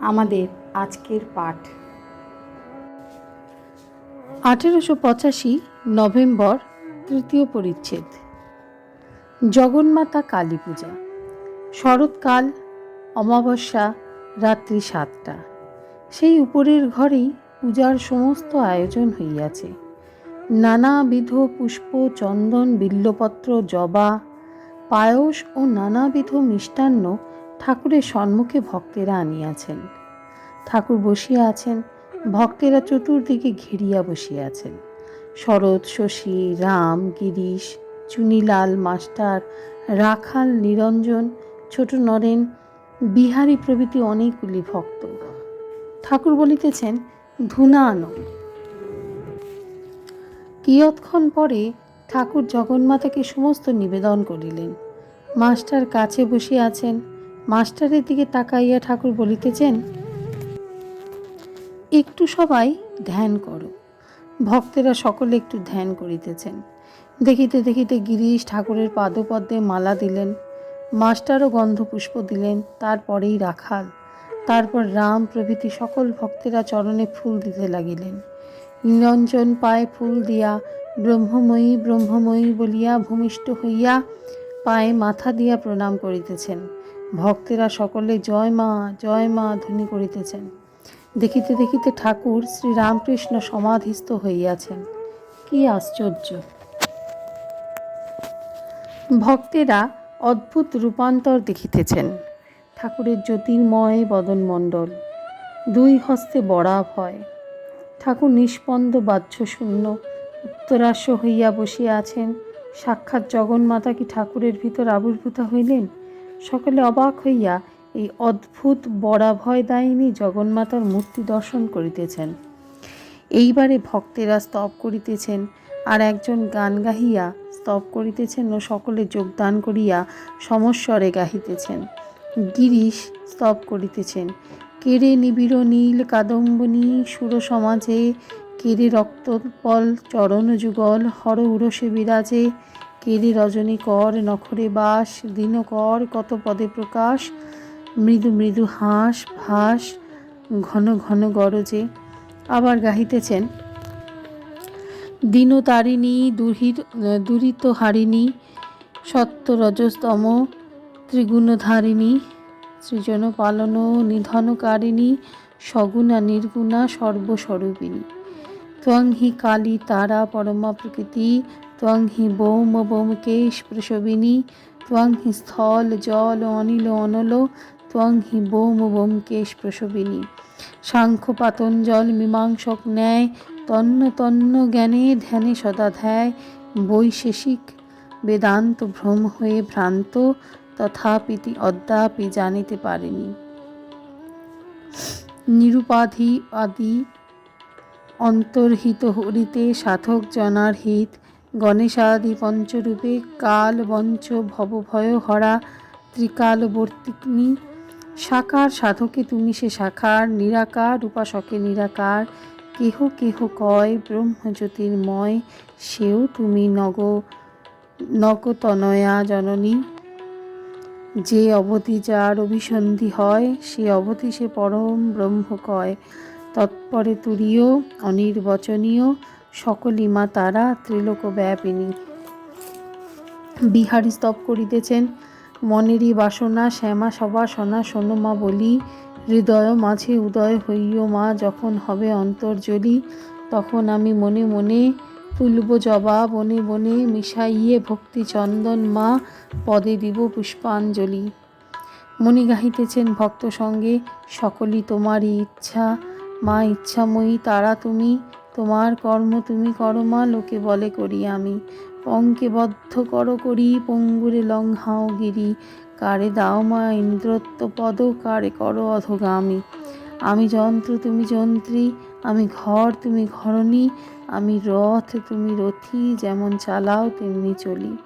আমাদের আজকের পাঠ। আঠেরোশো পঁচাশি নভেম্বর তৃতীয় পরিচ্ছেদ। জগন্মাতা কালী পূজা। শরৎকাল, অমাবস্যা, রাত্রি সাতটা। সেই উপরের ঘরেই পূজার সমস্ত আয়োজন হইয়াছে। নানাবিধ পুষ্প, চন্দন, বিল্লপত্র, জবা, পায়স ও নানাবিধ মিষ্টান্ন ঠাকুরের সম্মুখে ভক্তেরা আনিয়াছেন। ঠাকুর বসিয়া আছেন, ভক্তেরা চতুর্দিকে ঘিরিয়া বসিয়াছেন শরৎ, শশী, রাম, গিরিশ, চুনিলাল, মাস্টার, রাখাল, নিরঞ্জন, ছোট নরেন, বিহারী প্রভৃতি অনেকগুলি ভক্ত। ঠাকুর বলিতেছেন, ধুনা আনো। কিয়ৎক্ষণ পরে ঠাকুর জগন্মাতাকে সমস্ত নিবেদন করিলেন। মাস্টার কাছে বসিয়া আছেন মাস্টারের দিকে তাকাইয়া ঠাকুর বলিতেছেন, একটু সবাই ধ্যান করো। ভক্তেরা সকলে একটু ধ্যান করিতেছেন। দেখিতে দেখিতে গিরিশ ঠাকুরের পাদপদ্মে মালা দিলেন, মাস্টারও গন্ধপুষ্প দিলেন, তারপরেই রাখাল, তারপর রাম প্রভৃতি সকল ভক্তেরা চরণে ফুল দিতে লাগিলেন। নিরঞ্জন পায়ে ফুল দিয়া, ব্রহ্মময়ী ব্রহ্মময়ী বলিয়া ভূমিষ্ঠ হইয়া পায়ে মাথা দিয়া প্রণাম করিতেছেন। ভক্তেরা সকলে জয় মা জয় মা ধ্বনি করিতেছেন। দেখিতে দেখিতে ঠাকুর শ্রী রামকৃষ্ণ সমাধিস্থ হইয়াছেন। কি আশ্চর্য! ভক্তেরা অদ্ভুত রূপান্তর দেখিতেছেন। ঠাকুরের জ্যোতির্ময় বদনমণ্ডল, দুই হস্তে বড়া ভয় ঠাকুর নিষ্পন্দ বাহ্যশূন্য উত্তরাস্য হইয়া বসিয়া আছেন। সাক্ষাৎ জগন্মাতা কি ঠাকুরের ভিতর আবির্ভূতা হইলেন? সকলে অবাক হইয়া এই অদ্ভুত বরাভয় দায়িনী জগন্মাতার মূর্তি দর্শন করিতেছেন। এইবারে ভক্তেরা স্তব করিতেছেন আর একজন গান গাহিয়া স্তব করিতেছেন ও সকলে যোগদান করিয়া সমস্বরে গাহিতেছেন। গিরিশ স্তব করিতেছেন, কেড়ে নিবিড় নীল কাদম্বনী সুর সমাজে, কেড়ে রক্তপল চরণ যুগল হর উরসে বিরাজে কেড়ে রজনী কর, নখরে বাস, দিন কর, কত পদে প্রকাশ, মৃদু মৃদু হাঁস, ভাস, ঘন ঘন গরজে। আবার গাহিতেছেন দীনতারিণী দুহির, দুরিত হারিণী, সত্য রজস্তম, ত্রিগুণধারিণী, সৃজন পালন নিধনকারিণী সগুণা নির্গুণা সর্বস্বরূপিণী। ত্বং হি কালী তারা পরমা প্রকৃতি হি বোম বোমকেশ প্রসবিনী, ত্বং হি স্থল, জল অনিল অনল, ত্বং হি বোম বোমকেশ প্রসবিনী। সাংখ্য পাতঞ্জল মীমাংসক ন্যায়, তন্ন তন্ন জ্ঞানে ধ্যানে সদা ধ্যায়, বৈশেষিক বেদান্ত ভ্রম হয়ে ভ্রান্ত, তথাপিতি অদ্যাপি জানিতে পারেনি। নিরুপাধি আদি অন্তর্হিত হরিতে সাধক জনার হিত গণেশাদি পঞ্চরূপে কাল বঞ্চ ভবভয় হরা ত্রিকালবর্তিনী। সাকার সাধকে তুমি সে শাখার, নিরাকার, উপাসকে নিরাকার, কেহ কেহ কয় ব্রহ্মজ্যোতির্ময়, সেও তুমি নগ, নগতনয়া জননী। যে অবধি যার অভিসন্ধি হয়, সে অবধি সে পরম ব্রহ্ম কয়। তৎপরে তুরীয়, অনির্বচনীয় সকলি মা তারা ত্রিলোক ব্যাপিনী বিহারী স্তব করিতেছেন, মনেরই বাসনা, শ্যামা সবা সনা শোনো মা বলি, হৃদয় মাঝে উদয় হইও মা, যখন হবে অন্তর্জলি তখন আমি মনে মনে তুলব জবা বনে বনে মিশাইয়ে ভক্তি চন্দন মা, পদে দিব পুষ্পাঞ্জলি। মনি গাহিতেছেন ভক্ত সঙ্গে, সকলই তোমারই ইচ্ছা, মা ইচ্ছাময়ী তারা তুমি তোমার কর্ম তুমি করো মা, লোকে বলে করি আমি। পঙ্কে বদ্ধ কর করি, পঙ্গুরে লঙ্ঘাও গিরি। কারে দাও মা ইন্দ্রত্ব পদ, কারে করো অধগামী। আমি যন্ত্র তুমি যন্ত্রী, আমি ঘর তুমি ঘরণী, আমি রথ তুমি রথি, যেমন চালাও তেমনি চলি।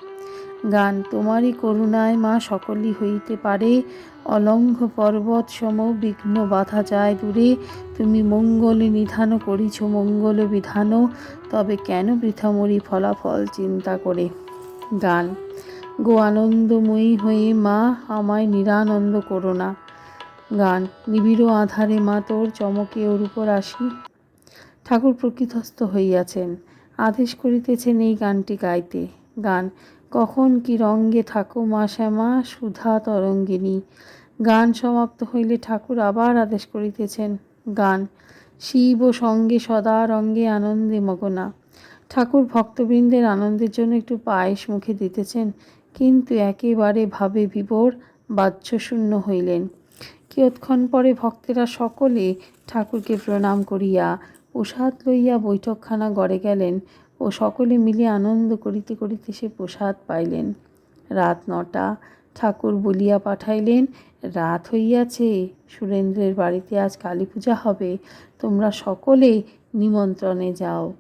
গান তোমারই করুণায় মা সকলই হইতে পারে অলঙ্ঘ পর্বত সম বিঘ্ন বাধা যায় দূরে। তুমি মঙ্গলে নিধান করিছ, মঙ্গল বিধান। তবে কেন বৃথা ফলাফল চিন্তা করে? গান গো আনন্দময়ী হয়ে মা, আমায় নিরানন্দ করো না। গান। নিবিড় আধারে মা, তোর চমকে ওর উপর আসি। ঠাকুর প্রকৃতস্থ হইয়াছেন। আদেশ করিতেছেন এই গানটি গাইতে। গান। কখন কি রঙ্গে থাকো মা শ্যামা, সুধা তরঙ্গিনী। গান সমাপ্ত হইলে ঠাকুর আবার আদেশ করিতেছেন, গান, শিব সঙ্গে সদা রঙ্গে আনন্দে মগনা। ঠাকুর ভক্তবৃন্দের আনন্দের জন্য একটু পায়েস মুখে দিতেছেন, কিন্তু একেবারে ভাবে বিভোর বাহ্যশূন্য হইলেন। কিয়ৎক্ষণ পরে ভক্তেরা সকলে ঠাকুরকে প্রণাম করিয়া প্রসাদ লইয়া বৈঠকখানা গড়ে গেলেন ও সকলে মিলে আনন্দ করিতে করিতে সে প্রসাদ পাইলেন। রাত নটা ঠাকুর বলিয়া পাঠাইলেন, রাত হইয়াছে, সুরেন্দ্রের বাড়িতে আজ কালী পূজা হবে, তোমরা সকলে নিমন্ত্রণে যাও।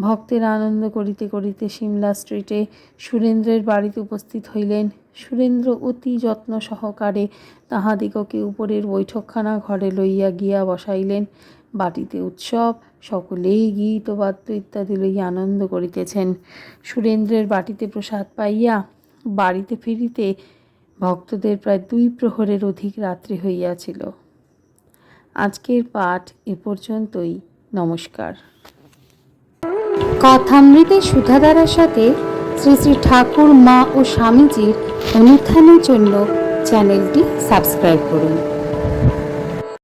ভক্তের আনন্দ করিতে করিতে সিমলা স্ট্রিটে সুরেন্দ্রের বাড়িতে উপস্থিত হইলেন। সুরেন্দ্র অতি যত্ন সহকারে তাহাদিগকে উপরের বৈঠকখানা ঘরে লইয়া গিয়া বসাইলেন। বাটিতে উৎসব, সকলেই গীত ও বাদ্য ইত্যাদি লইয়া আনন্দ করিতেছেন। সুরেন্দ্রের বাটিতে প্রসাদ পাইয়া বাড়িতে ফিরিতে ভক্তদের প্রায় দুই প্রহরের অধিক রাত্রি হইয়াছিল। আজকের পাঠ এ পর্যন্তই। নমস্কার। কথামৃতে সুধাধারার সাথে শ্রী শ্রী ঠাকুর, মা ও স্বামীজির অনুষ্ঠানের জন্য চ্যানেলটি সাবস্ক্রাইব করুন।